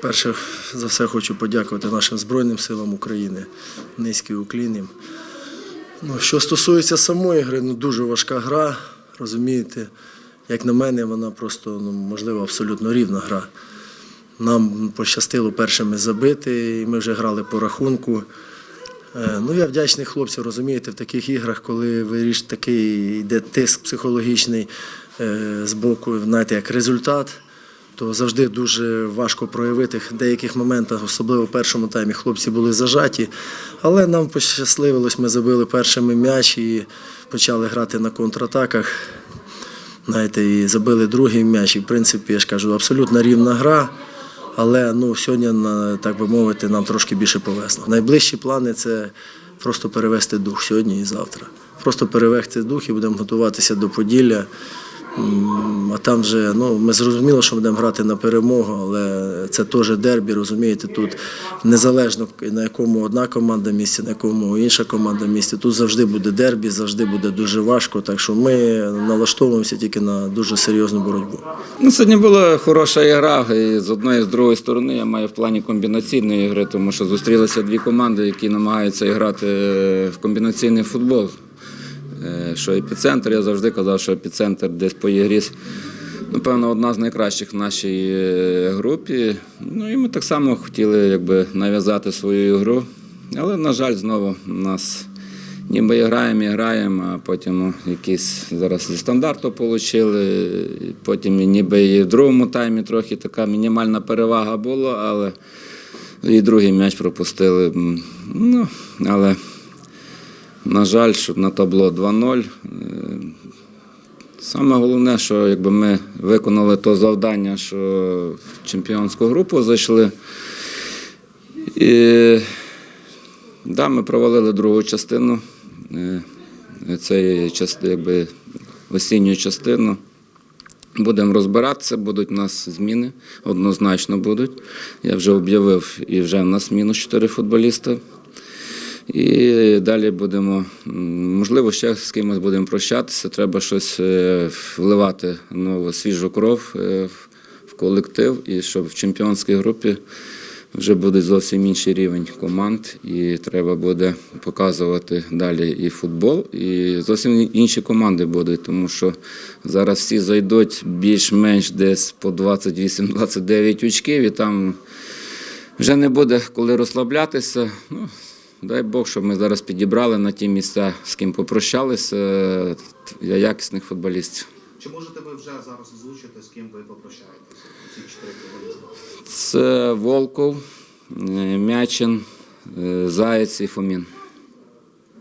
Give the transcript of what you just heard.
Перше за все хочу подякувати нашим Збройним силам України, низький уклін. Ну, що стосується самої гри, ну дуже важка гра, розумієте. Як на мене, вона просто, ну, можливо, абсолютно рівна гра. Нам пощастило першими забити, і ми вже грали по рахунку. Е, Ну, я вдячний хлопцям, розумієте, в таких іграх, коли виріш такий йде тиск психологічний е, з боку, знаєте, як результат, то завжди дуже важко проявити в деяких моментах, особливо в першому таймі, хлопці були зажаті. Але нам пощасливилось, ми забили першими м'яч і почали грати на контратаках. Знаєте, і забили другий м'яч. І в принципі, я ж кажу, абсолютно рівна гра. Але ну, сьогодні, так би мовити, нам трошки більше повезло. Найближчі плани це просто перевести дух сьогодні і завтра. Просто перевести дух і будемо готуватися до Поділля. А там вже ну, ми зрозуміло, що будемо грати на перемогу, але це теж дербі, розумієте, тут незалежно на якому одна команда місці, на якому інша команда місці. Тут завжди буде дербі, завжди буде дуже важко. Так що ми налаштовуємося тільки на дуже серйозну боротьбу. Ну, сьогодні була хороша ігра. І з одної і з другої сторони я маю в плані комбінаційної гри, тому що зустрілися дві команди, які намагаються грати в комбінаційний футбол. Е, Що епіцентр, я завжди казав, що епіцентр десь по напевно, одна з найкращих в нашій е, групі. Ну і ми так само хотіли якби, нав'язати свою ігру. Але, на жаль, знову у нас ніби і граємо, і граємо, а потім ну, якісь зараз зі стандарту отримали. Потім ніби і в другому таймі трохи така мінімальна перевага була, але і другий м'яч пропустили. Ну, але, на жаль, що на табло 2-0. Е, Саме головне, що якби ми виконали то завдання, що в чемпіонську групу зайшли. І Да, ми провалили другу частину е, цієї якби осінню частину. Будемо розбиратися, будуть у нас зміни, однозначно будуть. Я вже об'явив і вже в нас мінус 4 футболіста. І далі будемо, можливо, ще з кимось будемо прощатися. Треба щось е, вливати нову свіжу кров е, в- колектив, і щоб в чемпіонській групі вже буде зовсім інший рівень команд, і треба буде показувати далі і футбол, і зовсім інші команди будуть, тому що зараз всі зайдуть більш-менш десь по 28-29 очків, і там вже не буде коли розслаблятися. Ну, дай Бог, щоб ми зараз підібрали на ті місця, з ким попрощалися, для якісних футболістів. Чи можете ви вже зараз озвучити, з ким ви попрощаєтеся? Ці чотири футболісти? Це Волков, е, Мячин, е, Заєць і Фомін.